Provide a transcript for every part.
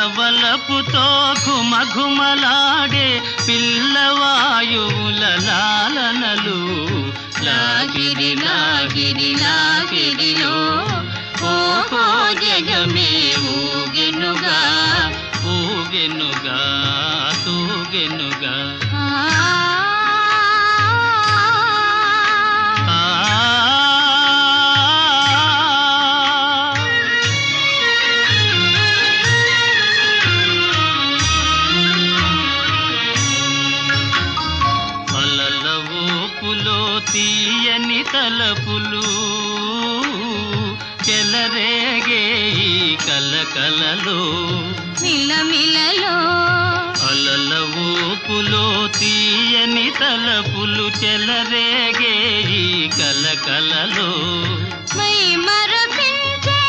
పూల వలపుతో ఘుమఘుమలాడే పిల్లవాయువుల లాలనలు. లాగిరి లాగిరి లాగిరిలో ఓహో జగమే ఊగెనుగా. ఊగెనుగా తూగెనుగా. తలపులు చెలరేగే ఈ కలకలలో మై మరపించే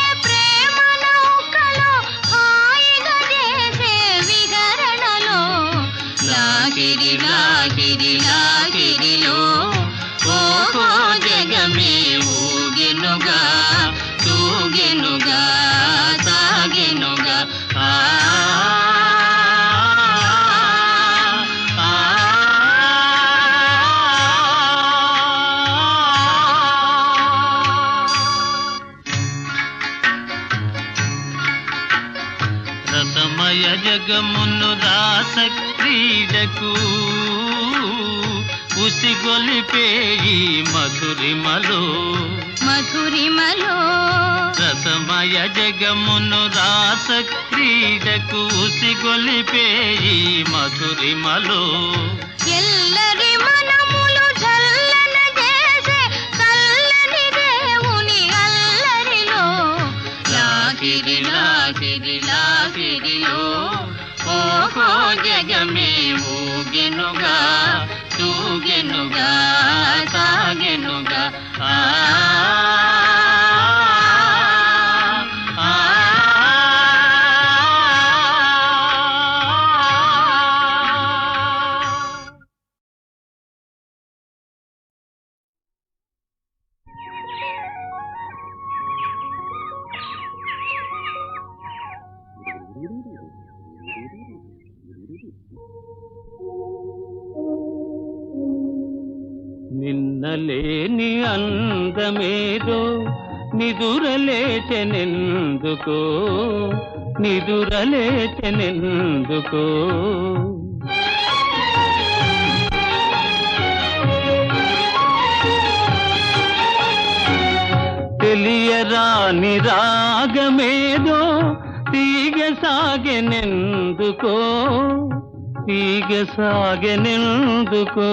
క్రీడకు ఉసిగొలిపే ఈ మధురిమలో. మధురిమలో. రసమయ జగమును రాస క్రీడకు ఉసిగొలిపే ఈ మధురిమలో. ఎల్లరి మనములు చల్లన చేసే చల్లని దేవుని అల్లరిలో. లాగిరిలో ఓహో జగమే ఊగెనుగా తూగెనుగా సాగెనుగా. ఆ నిన్నలేని అందమేదో నిదురలేచెనెందుకో? నిదురలేచెనెందుకో? తెలియరాని రాగమేదో తీగ సాగెనెందుకో తీగ సాగెనెందుకో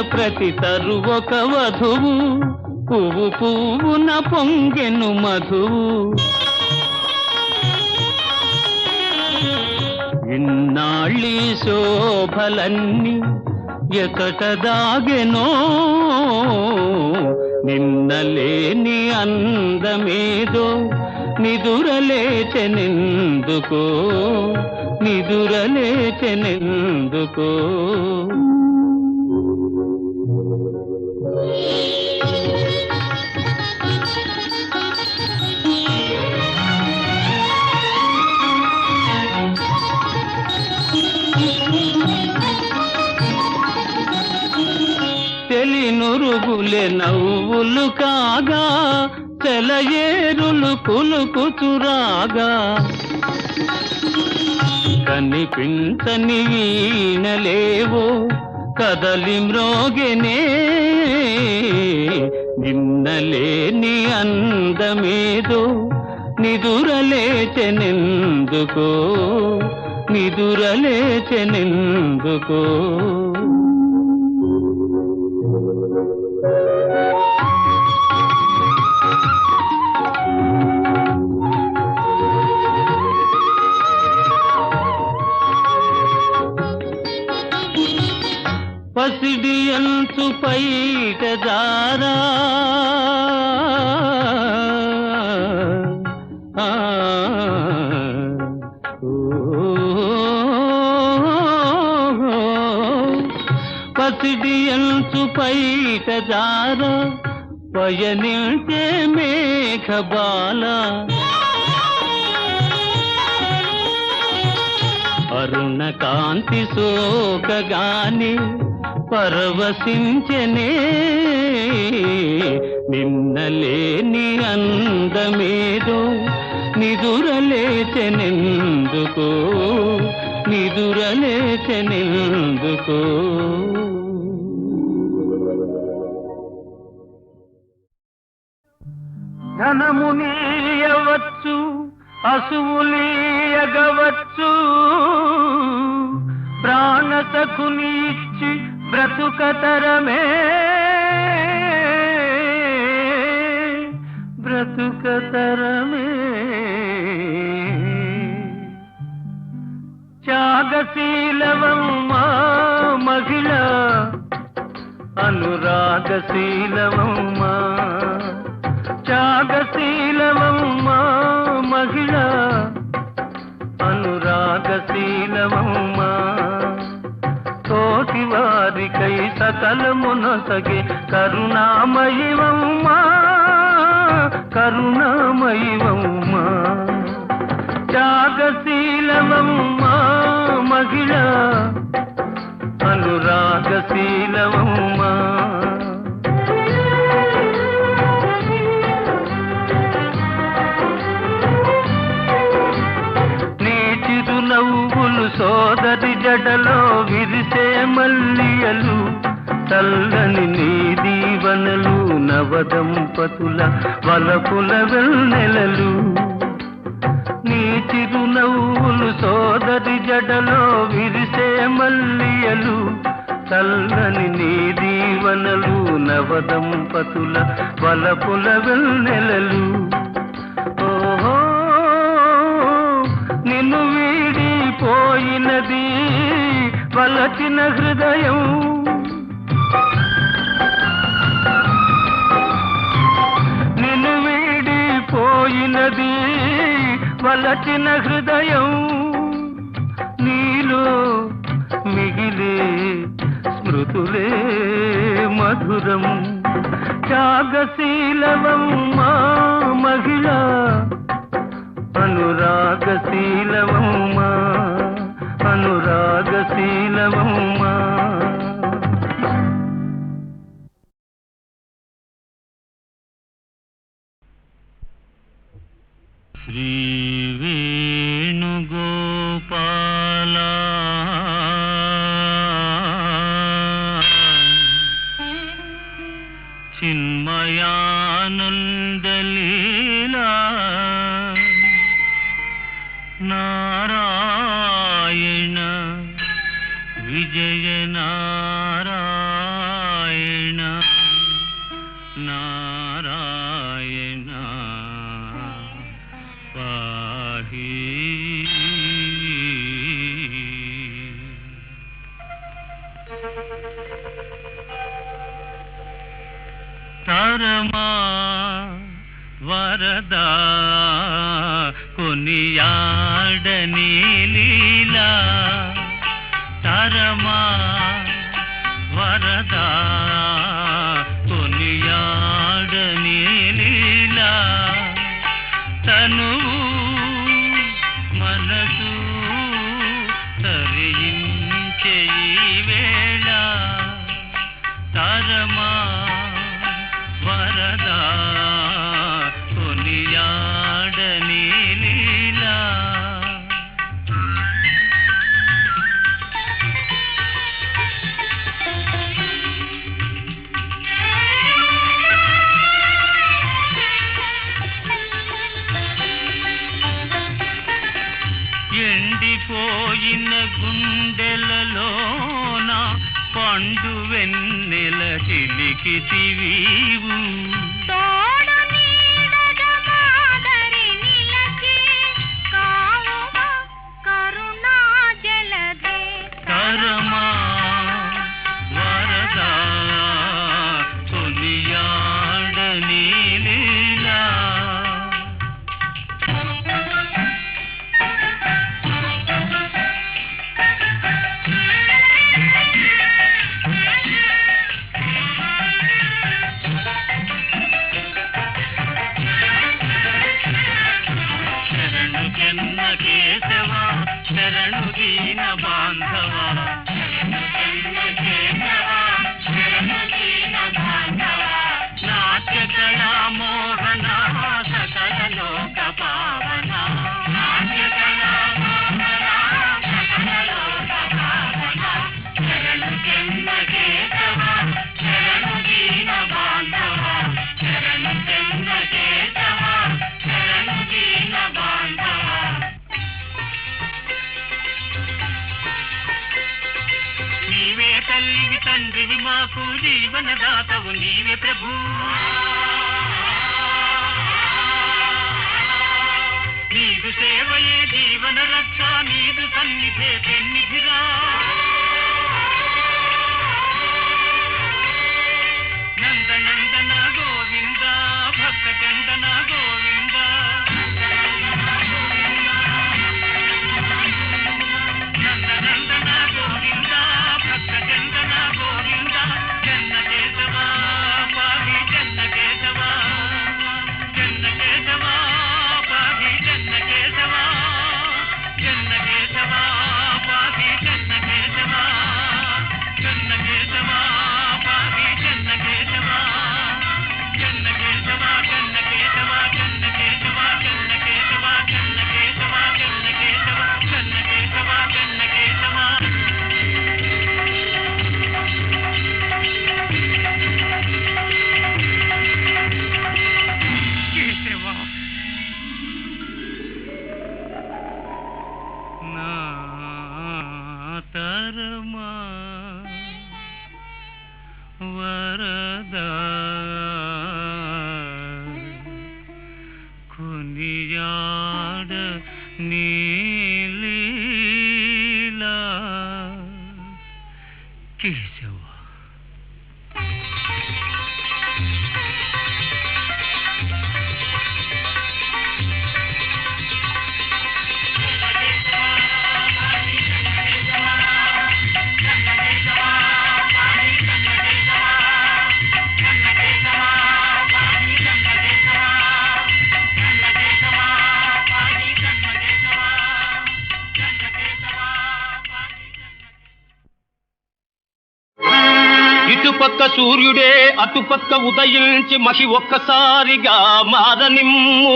ప్రతి తరు ఒక వధువు. పువ్వు పువ్వున పొంగెను మధువు. ఇన్నాళ్ళీ శోభలన్నీ ఎతట దాగెనో. నిన్నలేని అందమేదో నిదురలేచెనెందుకో. నిదురలేచెనెందుకో. తెలినురుగులే నవ్వులు కాగా తెలయేరులు కులుకుచురాగా కనిపించని వీణలేవో కదలి మ్రోగెనే నిన్నలేని అందమేదో నిదురలేచెనెందుకో నిదురలేచెనెందుకో పసిడి అంచు పైట జారా. ఆ, పసిడి అంచు పైట జారా. పయనించే మేఘబాల అరుణ కాంతి సోకగానే పరవశించనే నిన్నలేని అందమేదో నిదురలేచెనెందుకో నిదురలేచెనెందుకో. ధనమునీయవచ్చు అసువులీయగవచ్చు ప్రాణతకు ఇచ్చి బ్రతుకతరమే. బ్రతుకతరమే. త్యాగశీలవమ్మా మహిళ అనురాగశీలవమ్మా త్యాగశీలవమ్మా మహిళ అనురాగశీలవమ్మా తోటి వారికై సకలమునసగే కరుణామయివమ్మా కరుణామయివమ్మా త్యాగశీలమమ్మా మహిళ అనురాగశీలవమ్మా సోదరి జడలో విరిసే మల్లియలు చల్లని నీ దీవనలు నవదంపతుల వలపుల వెన్నెలలు. నీ చిరునవ్వులు సోదరి జడలో విరిసే మల్లియలు చల్లని నీ దీవనలు నవదంపతుల వలపుల వెన్నెలలు. పోయినది వలచిన హృదయం. నిన్ను వీడిపోయినది వలచిన హృదయం. నీలో మిగిలే స్మృతులే మధురం. త్యాగశీలవమ్మా మహిళ అనురాగశీలవమ్మా అనురాగశీలవమ్మా శ్రీ వేణుగోపాల. చిన్మయానందలీలా. నారా విజయనారాయణ నారాయణ. పాహి. తరమా వరదా కొనియాడని வரமா வரதா ಕಿತಿವೀವು జీవనదాతవు నీవే ప్రభు. నీదు సేవయే జీవన రక్ష నీదు సన్నిధే పెన్నిధిరా. 你。సూర్యుడే అటుపక్క ఉదయించి మహి ఒక్కసారిగా మారనిమ్ము.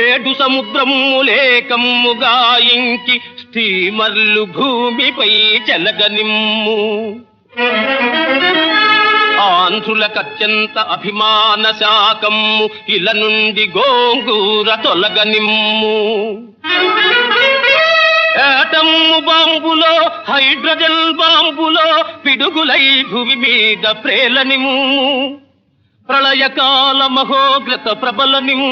ఏడు సముద్రము లేకమ్ముగా ఇంకి స్టీమర్లు భూమిపై జలగనిమ్ము ఆంధ్రులకత్యంత అభిమాన శాకమ్ము ఇల నుండి గోంగూర తొలగనిమ్ము. ఏటమ్ము బాంబులో హైడ్రోజన్ బాంబులో పిడుగులై భూమి మీద ప్రేలనిము ప్రళయకాల మహోగ్రత ప్రబలనిము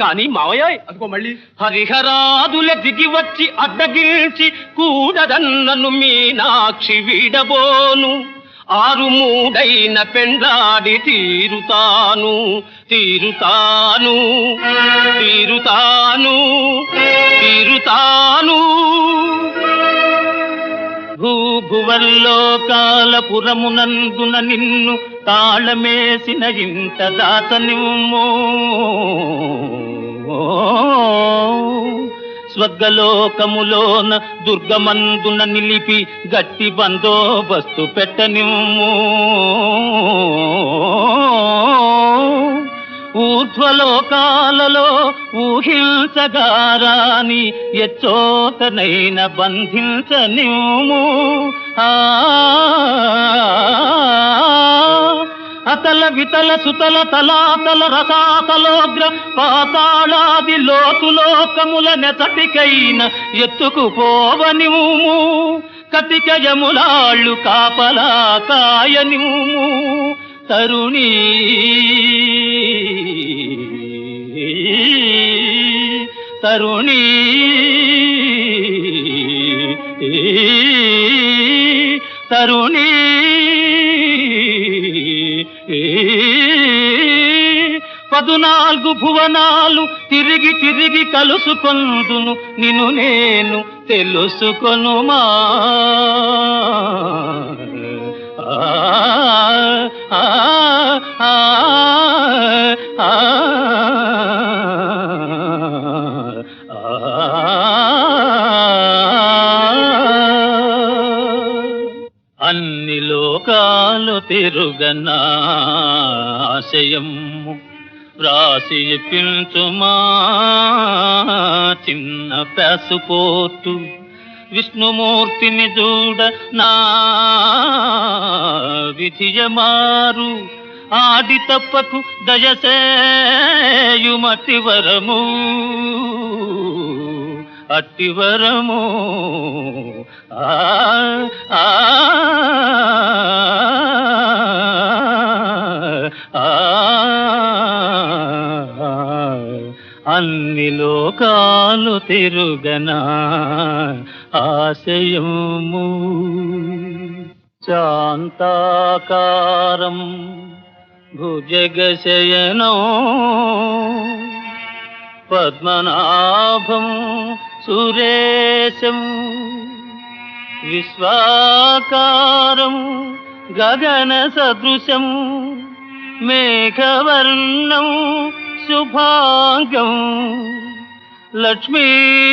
కానీ మావయ్య అదిగో మళ్ళీ. హరిహరాదుల దిగి వచ్చి అడ్డగించి కూడదన్నను మీనాక్షి వీడబోను. ఆరు మూడైన పెండాడి తీరుతాను తీరుతాను తీరుతాను తీరుతాను. భూభువల్లోకాలపురమునందున నిన్ను తాళమేసిన ఇంత దాతనిమ్మో స్వర్గలోకములోన దుర్గమందున నిలిపి గట్టి బందోబస్తు పెట్టనిమ్ము ఊర్ధ్వలోకాలలో ఊహించగారాని ఎచ్చోతనైన బంధించనిమ్ము ఆ అతల వితల సుతల తలాతల రసాతలోగ్ర పాతాళాది లోతులోకముల నెతటికైన ఎత్తుకుపోవనిము కతికయములాళ్ళు కాపలా కాయనిము తరుణీ. తరుణీ. తరుణీ. పదునాలుగు భువనాలు తిరిగి తిరిగి కలుసుకొందును నిన్ను నేను తెలుసుకొనుమా. అన్ని లోకాలు తిరుగనా ఆశయము రాసి పించుమా చిన్న పాసుపోర్టు విష్ణుమూర్తిని చూడ నా విధియమారు. ఆడి తప్పకు దయసేయుమతివరము అతివరము ఆ ఆ ఆ. అన్ని లోకాలు తిరుగనా ఆశయము. శాంతాకారం భుజగశయనం. పద్మనాభం సురేశం. విశ్వాకారం గగన సదృశం మేఘవర్ణం శుభాంగం. లక్ష్మీకాంతం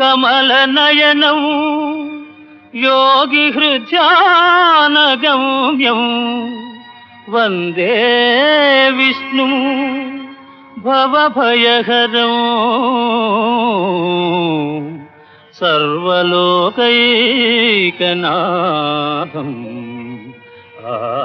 కమలనయనం. యోగి హృద్యానగమ్యం వందే విష్ణు భవభయహరం. సర్వలోకైకనాథం. ఆ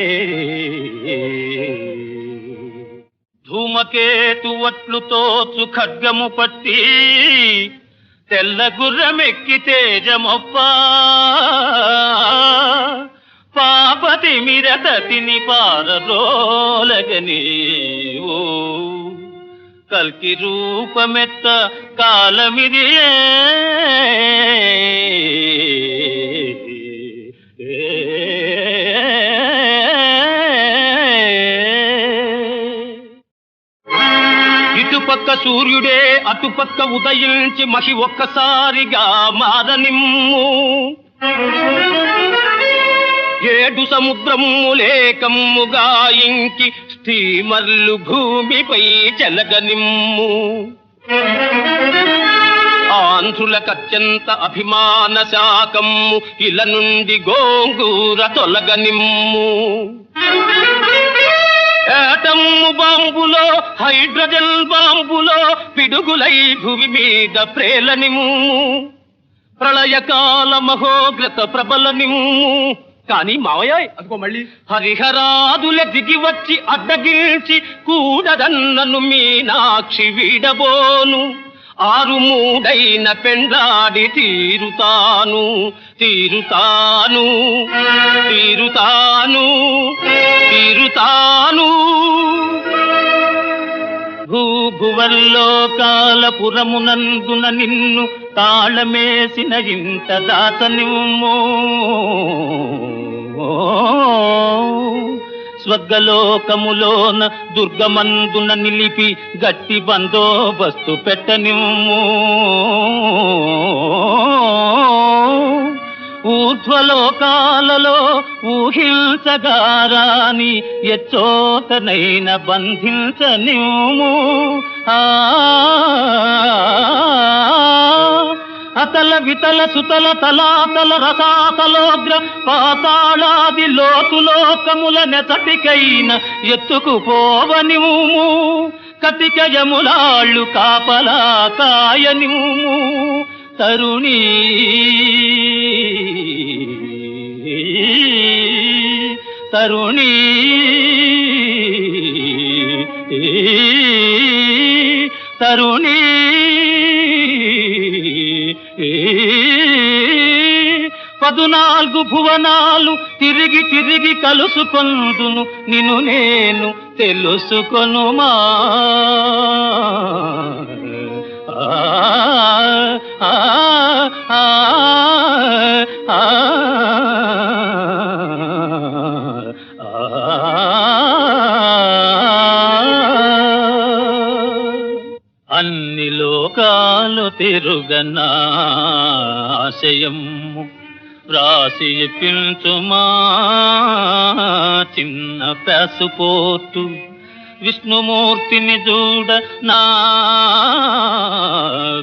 ధూమకేతు వట్లుతోచు ఖడ్గము పట్టి తెల్ల గుర్రమెక్కి తేజమొప్ప. పాపతి మిరతతిని పారరోలగని ఓ కల్కి రూపమెత్త కాలమిదియే. సూర్యుడే అటుపక్క ఉదయించి మహి ఒక్కసారిగా మారనిమ్ము. ఏడు సముద్రములేకమ్ముగా ఇంకి స్టీమర్లు భూమిపై చెలగనిమ్ము. ఆంధ్రులకత్యంత అభిమాన శాకమ్ము ఇల నుండి గోంగూర తొలగనిమ్ము. అణు బాంబులో హైడ్రోజన్ బాంబులో పిడుగులై భూమి మీద ప్రేలనిమ్ము. ప్రళయకాల మహోగ్రత ప్రబలనిమ్ము. కానీ మావయ్య అదిగో మళ్ళీ. హరిహరాదుల దిగి వచ్చి అడ్డగించి కూడదన్నను మీనాక్షి వీడబోను. ఆరు మూడైన పెండాడి తీరుతాను తీరుతాను తీరుతాను తీరుతాను. భూభువల్లోకాలపురమునందున నిన్ను తాళమేసిన ఇంత దాతనిమ్ము స్వర్గలోకములోన దుర్గమందున నిలిపి గట్టి బందోబస్తు పెట్టనిమ్ము. ఊర్ధ్వలోకాలలో ఊహించగారాని ఎచ్చోతనైన బంధించనిమ్ము. ఆ అతల వితల సుతల తలాతల రసాతలోగ్ర పాతాళాది లోతులోకముల నెతటికైన ఎత్తుకుపోవనిము కతికయములాళ్ళు కాపలా కాయనిము తరుణీ. తరుణీ. తరుణీ. పదునాలుగు భువనాలు తిరిగి తిరిగి కలుసుకొందును నిన్ను నేను తెలుసుకొనుమా ఆ, ఆ, ఆ, ఆ, ఆ. అన్ని లోకాలు తిరుగనా ఆశయం రాసి చెప్పించుమా చిన్న పాసుపోర్టు విష్ణుమూర్తిని చూడ నా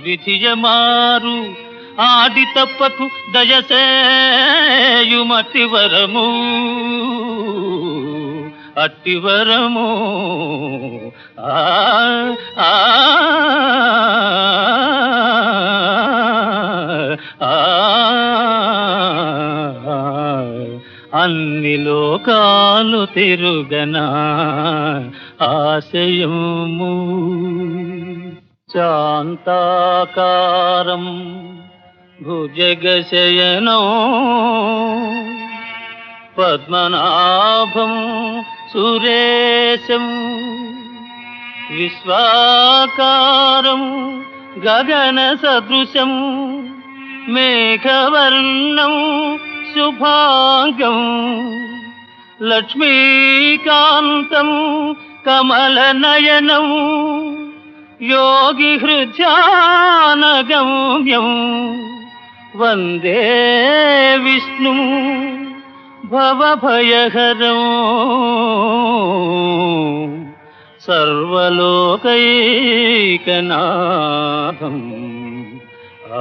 విధియమారు ఆది తప్పకు దయసేయుమతి వరము. అట్టివరము వరము. ఆ ఆ. అన్ని లోకాలు తిరుగనా ఆశయము శాంతాకారం భుజగశయనం పద్మనాభం సురేశం విశ్వాకారం గగన సదృశం మేఘవర్ణం शुभाङ्गम् लक्ष्मीकान्तं कमलनयनमु योगिहृद्यानगं गौ वन्दे विष्णु भवभयहरौ सर्वलोकैकनाथम्। आ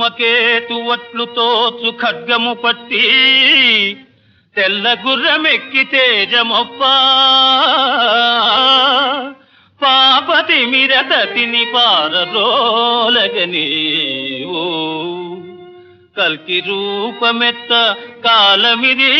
యుగే ధూమకేతు వట్లు తోచు ఖడ్గము పట్టి తెల్ల గుర్రమెక్కి తేజమొప్ప. పాపతి మిరతతిని పారరోలగని ఓ కల్కి రూపమెత్త కాలమిదే